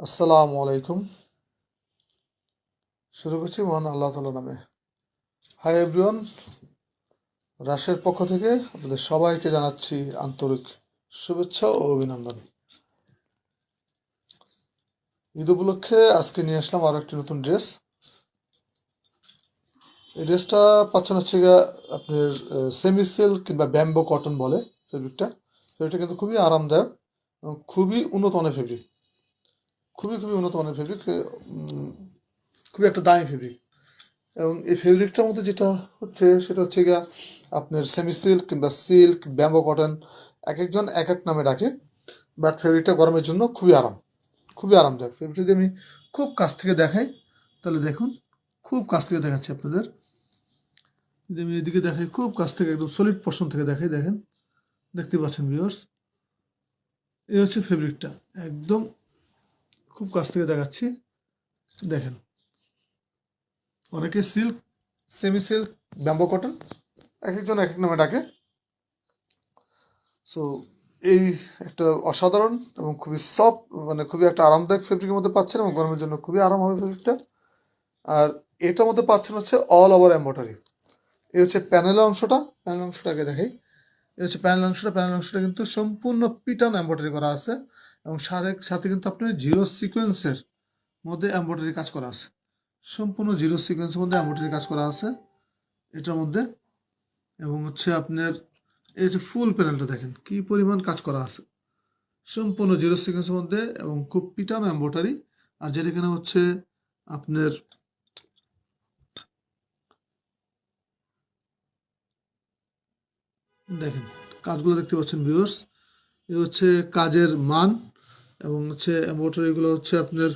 আসসালামু আলাইকুম। শুরু করছি মহান আল্লাহ তালা নামে। হাই এভরিওয়ান রাশের পক্ষ থেকে আপনাদের সবাইকে জানাচ্ছি আন্তরিক শুভেচ্ছা ও অভিনন্দন। ঈদ উপলক্ষে আজকে নিয়ে আসলাম আরও একটি নতুন ড্রেস। এই ড্রেসটা পাচ্ছেন হচ্ছে গিয়ে আপনার সেমি সিল্ক কিংবা ব্যাম্বো কটন বলে ফেব্রিকটা ফেব্রিকটা কিন্তু খুবই আরামদায়ক এবং খুবই উন্নত মানের ফেব্রিক খুবই খুবই উন্নত মানের ফেব্রিক খুবই একটা দামি ফেব্রিক এবং এই ফেব্রিকটার মধ্যে যেটা হচ্ছে, সেটা হচ্ছে গিয়া আপনার সেমি সিল্ক কিংবা সিল্ক ব্যাম্বো কটন এক একজন এক এক নামে ডাকে। বাট ফেব্রিকটা গরমের জন্য খুবই আরাম, খুবই আরামদায়ক। ফেব্রিকটা যদি আমি খুব কাছ থেকে দেখাই, তাহলে দেখুন, খুব কাছ থেকে দেখাচ্ছি আপনাদের। যদি আমি এদিকে দেখাই, খুব কাছ থেকে, একদম সলিড পোর্শন থেকে দেখাই, দেখেন, দেখতে পাচ্ছেন ভিউয়ার্স এই হচ্ছে ফেব্রিকটা একদম খুব কাছ থেকে দেখাচ্ছি। দেখেন। অনেকে silk semi silk bamboo cotton এক একজন এক এক নামে ডাকে। সো এই একটা অসাধারণ এবং খুবই সফট মানে খুবই একটা আরামদায়ক ফেব্রিকের মধ্যে পাচ্ছেন এবং গরমের জন্য খুবই আরাম হবে ফেব্রিকটা আর এটার মধ্যে পাচ্ছেন হচ্ছে অল ওভার এম্বয়ডারি এই হচ্ছে প্যানেলের অংশটা। প্যানেল অংশটাকে দেখাই। এই হচ্ছে প্যানেল অংশটা। প্যানেল অংশটা কিন্তু সম্পূর্ণ পিটান এম্বয়ডারি করা আছে। এবং সাথে সাথে কিন্তু আপনার জিরো সিকোয়েন্সের মধ্যে এম্বয়ডারি কাজ করা আছে। সম্পূর্ণ জিরো সিকোয়েন্সের মধ্যে এম্বয়ডারি কাজ করা আছে এটার মধ্যে। এবং হচ্ছে আপনার এই যে ফুল প্যানেলটা দেখেন, কি পরিমাণ কাজ করা আছে। সম্পূর্ণ জিরো সিকোয়েন্সের মধ্যে এবং খুব পিটানো এম্বয়ডারি আর যেটা এখানে হচ্ছে আপনার দেখেন, কাজগুলো দেখতে পাচ্ছেন ভিউয়ার্স এ হচ্ছে কাজের মান এবং হচ্ছে এম্ব্রয়ডারিগুলো হচ্ছে আপনার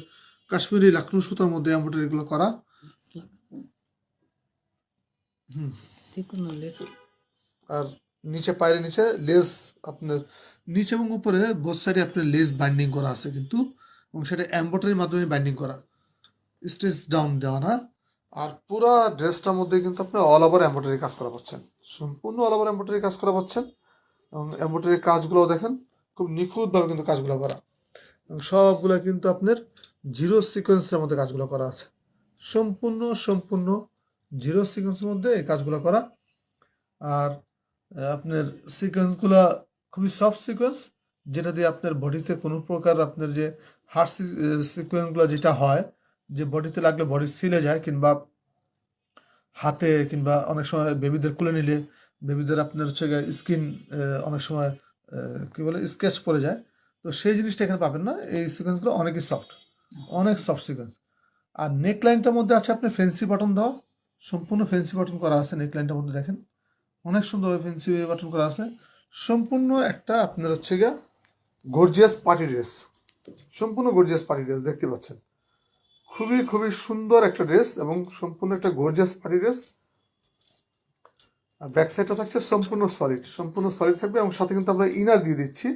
কাশ্মীরি লাকনু সুতার মধ্যে এম্ব্রয়ডারিগুলো করা। আর নিচে পায়ের নিচে লেস আপনার নিচে এবং উপরে বোথ সাইডে আপনার লেস বাইন্ডিং করা আছে কিন্তু এবং সেটা এম্ব্রয়ডারির মাধ্যমে বাইন্ডিং করা। স্টেজ ডাউন দেওয়া না। আর পুরো ড্রেসটার মধ্যে কিন্তু আপনি অল ওভার এম্ব্রয়ডারি কাজ করা পাচ্ছেন। সম্পূর্ণ অল ওভার এম্ব্রয়ডারি কাজ করা পাচ্ছেন। এবং এম্ব্রয়ডারি কাজগুলো দেখেন খুব নিখুঁতভাবে কিন্তু কাজগুলো করা। সবগুলো কিন্তু আপনার জিরো সিকোয়েন্সের মধ্যে কাজগুলো করা আছে। সম্পূর্ণ সম্পূর্ণ জিরো সিকোয়েন্সের মধ্যে এই কাজগুলো করা। আর আপনার সিকোয়েন্সগুলো খুবই সফট সিকোয়েন্স, যেটা দিয়ে আপনার বডিতে কোনো প্রকার আপনার যে হার্ড সিকোয়েন্সগুলো যেটা হয়, যে বডিতে লাগলে বডি সিলে যায় কিংবা হাতে কিংবা অনেক সময় বেবিদের কুলে নিলে, বেবিদের আপনার হচ্ছে স্কিন অনেক সময় কি বলে, স্কেচ পড়ে যায়। তো সেই জিনিসটা এখানে পাবেন না। এই সিকোয়েন্সগুলো অনেকই সফট অনেক সফট সিকোয়েন্স আর নেকলাইনটার মধ্যে আছে আপনি ফেন্সি বাটন দেওয়া সম্পূর্ণ ফেন্সি বাটন করা আছে নেকলাইনটার মধ্যে, দেখেন। অনেক সুন্দরভাবে ফেন্সি বাটন করা আছে। সম্পূর্ণ একটা আপনার হচ্ছে গিয়া গর্জিয়াস পার্টি ড্রেস সম্পূর্ণ গর্জিয়াস পার্টি ড্রেস দেখতে পাচ্ছেন। খুবই খুবই সুন্দর একটা ড্রেস এবং সম্পূর্ণ একটা গর্জিয়াস পার্টি ড্রেস আর ব্যাক সাইডটা থাকছে সম্পূর্ণ সলিড সম্পূর্ণ সলিড থাকবে এবং সাথে কিন্তু আমরা ইনার দিয়ে দিচ্ছি।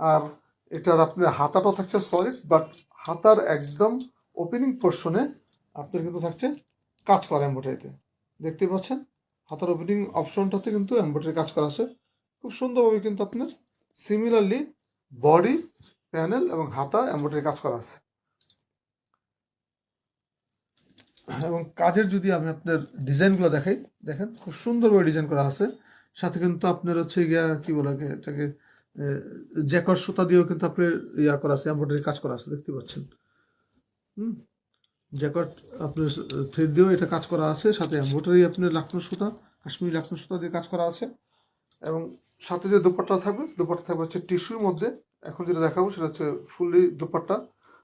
আর এটার আপনার হাতাটাও থাকছে সলিড বাট হাতার একদম ওপেনিং পোর্শনে আপনার কিন্তু থাকছে কাজ করা এম্ব্রয়ডারিতে দেখতে পাচ্ছেন? হাতার ওপেনিং অপশনটাতে কিন্তু এম্ব্রয়ডারি কাজ করা আছে। খুব সুন্দরভাবে কিন্তু আপনার সিমিলারলি বডি প্যানেল এবং হাতা এম্ব্রয়ডারি কাজ করা আছে। এবং কাজের যদি আমি আপনার ডিজাইনগুলো দেখাই, দেখেন, খুব সুন্দরভাবে ডিজাইন করা আছে। সাথে কিন্তু আপনার হচ্ছে গিয়া, কি বলে এটাকে জ্যাকট সুতা দিয়েও কিন্তু আপনার ইয়া করা আছে এম্ব্রয়ডারি কাজ করা আছে, দেখতে পাচ্ছেন। হুম? জ্যাকট আপনার থ্রেড দিয়েও এটা কাজ করা আছে, সাথে এম্ব্রয়ডারি আপনার লাকনো সুতা, কাশ্মীরি লাকনো সুতা দিয়ে কাজ করা আছে। এবং সাথে যে দুপাট্টা থাকবে দুপাট্টা থাকবে হচ্ছে টিস্যুর মধ্যে। এখন যেটা দেখাবো সেটা হচ্ছে ফুললি দুপাট্টা।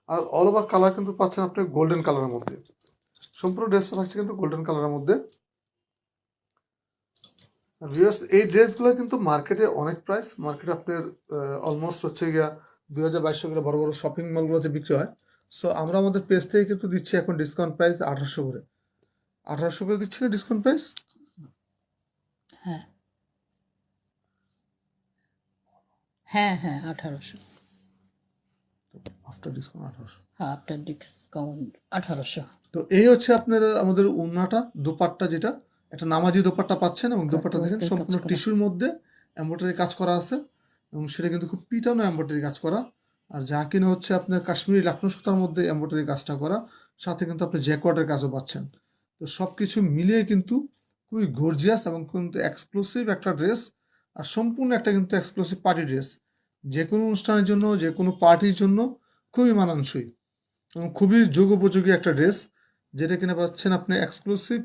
আর অল ওভার কালার কিন্তু পাচ্ছেন আপনি গোল্ডেন কালারের মধ্যে। সম্পূর্ণ ড্রেসটা থাকছে কিন্তু গোল্ডেন কালারের মধ্যে। Viewers, এই ড্রেসগুলো কিন্তু মার্কেটে অনেক প্রাইস মার্কেটে আপনার অলমোস্ট হচ্ছে গিয়া দুই হাজার বাইশশো করে বড় বড় শপিং মলগুলোতে বিক্রি হয়। সো আমরা আমাদের পেজ থেকে কিন্তু দিচ্ছি এখন ডিসকাউন্ট প্রাইস আঠারোশো করে। আঠারোশো করে দিচ্ছি না ডিসকাউন্ট প্রাইস হ্যাঁ। হ্যাঁ হ্যাঁ আঠারোশো। আফটার ডিসকাউন্ট আঠারোশো। হ্যাঁ আফটার ডিসকাউন্ট আঠারোশো। তো এই হচ্ছে আপনার আমাদের উন্নাটা দোপাট্টা যেটা। একটা নামাজি দোপাট্টা পাচ্ছেন এবং দোপাট্টা দেখেন সম্পূর্ণ টিস্যুর মধ্যে এম্ব্রয়ডারি কাজ করা আছে এবং সেটা কিন্তু খুব পিটানো এম্ব্রয়ডারি কাজ করা। আর যা কিনা হচ্ছে আপনার কাশ্মীরি লাকনো সুতার মধ্যে এম্ব্রয়ডারি কাজটা করা সাথে কিন্তু আপনি জ্যাকওয়ার্ডের কাজও পাচ্ছেন। তো সব কিছু মিলিয়ে কিন্তু খুবই গর্জিয়াস এবং কিন্তু এক্সক্লুসিভ একটা ড্রেস আর সম্পূর্ণ একটা কিন্তু এক্সক্লুসিভ পার্টি ড্রেস যে কোনো অনুষ্ঠানের জন্য যে কোনো পার্টির জন্য খুবই মানানসই এবং খুবই যুগোপযোগী একটা ড্রেস যেটা কিনা পাচ্ছেন আপনি এক্সক্লুসিভ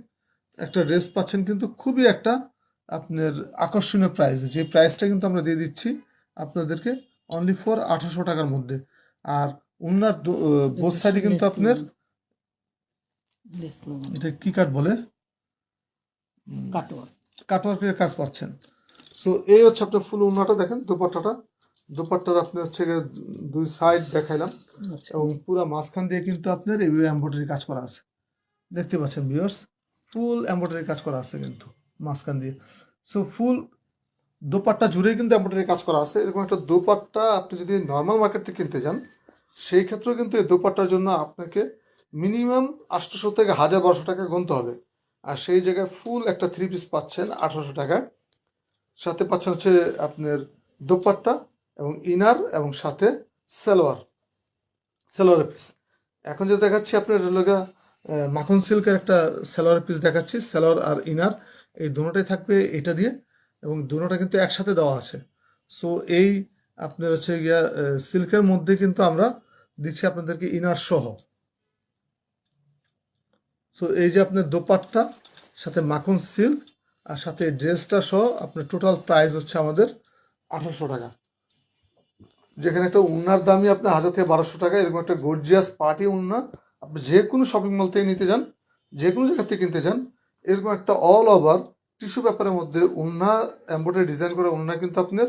একটা ড্রেস পাচ্ছেন কিন্তু খুবই একটা আপনার আকর্ষণীয় প্রাইস যে প্রাইসটা কিন্তু আমরা দিয়ে দিচ্ছি আপনাদেরকে অনলি ফর আঠারোশো টাকার মধ্যে। আর ওনার বোথ সাইডে কিন্তু আপনার এটা কি কাঠ বলে? কাটওয়ার্কের কাজ পাচ্ছেন। সো এই হচ্ছে আপনার ফুল ওনাটা দেখেন দুপাট্টাটা। দুপাট্টার আপনি হচ্ছে দুই সাইড দেখাইলাম। আচ্ছা। এবং পুরো মাঝখান দিয়ে কিন্তু আপনার এইভাবে এম্ব্রয়ডারি কাজ করা আছে। দেখতে পাচ্ছেন ভিউয়ার্স ফুল এম্ব্রয়ডারি কাজ করা আছে কিন্তু, মাঝখান দিয়ে। সো ফুল দোপাট্টা জুড়ে কিন্তু এম্ব্রয়ডারি কাজ করা আছে। এরকম একটা দোপাট্টা আপনি যদি নর্মাল মার্কেট থেকে কিনতে যান, সেই ক্ষেত্রেও কিন্তু এই দোপাট্টার জন্য আপনাকে মিনিমাম আটশোশো থেকে হাজার বারোশো টাকা গুনতে হবে। আর সেই জায়গায় ফুল একটা থ্রি পিস পাচ্ছেন আঠারোশো টাকায়। সাথে পাচ্ছেন হচ্ছে আপনার দোপাট্টা এবং ইনার এবং সাথে সালোয়ার। সালোয়ারের পিস এখন যে দেখাচ্ছি আপনার লগা মাখন সিল্কের একটা সালোয়ার পিস দেখাচ্ছি, সালোয়ার আর ইনার। এই দুটোটাই থাকবে এটা দিয়ে, এবং দুটোটা কিন্তু একসাথে দেওয়া আছে। সো এই আপনার হচ্ছে গিয়া সিল্কের মধ্যে কিন্তু আমরা দিচ্ছি আপনাদেরকে ইনার সহ। সো এই যে আপনার দোপাট্টা, সাথে মাখন সিল্ক, আর সাথে ড্রেসটা সহ, আপনার টোটাল প্রাইস হচ্ছে আমাদের আঠারোশো টাকা। যেখানে একটা উন্নার দামই আপনার হাজার থেকে বারোশো টাকা, এরকম একটা গর্জিয়াস পার্টি উন্না আপনি যে কোনো শপিং মল থেকে নিতে যান, যে কোনো জায়গা থেকে কিনতে যান, এরকম একটা অল ওভার টিস্যু পেপারের মধ্যে ওনা এম্ব্রয়ডারি ডিজাইন করে ওনা কিন্তু আপনার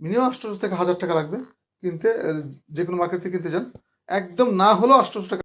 মিনিমাম আটশোশো থেকে হাজার টাকা লাগবে। কিনতে যে কোনো মার্কেট থেকে কিনতে যান, একদম না হলেও আটশোশো টাকা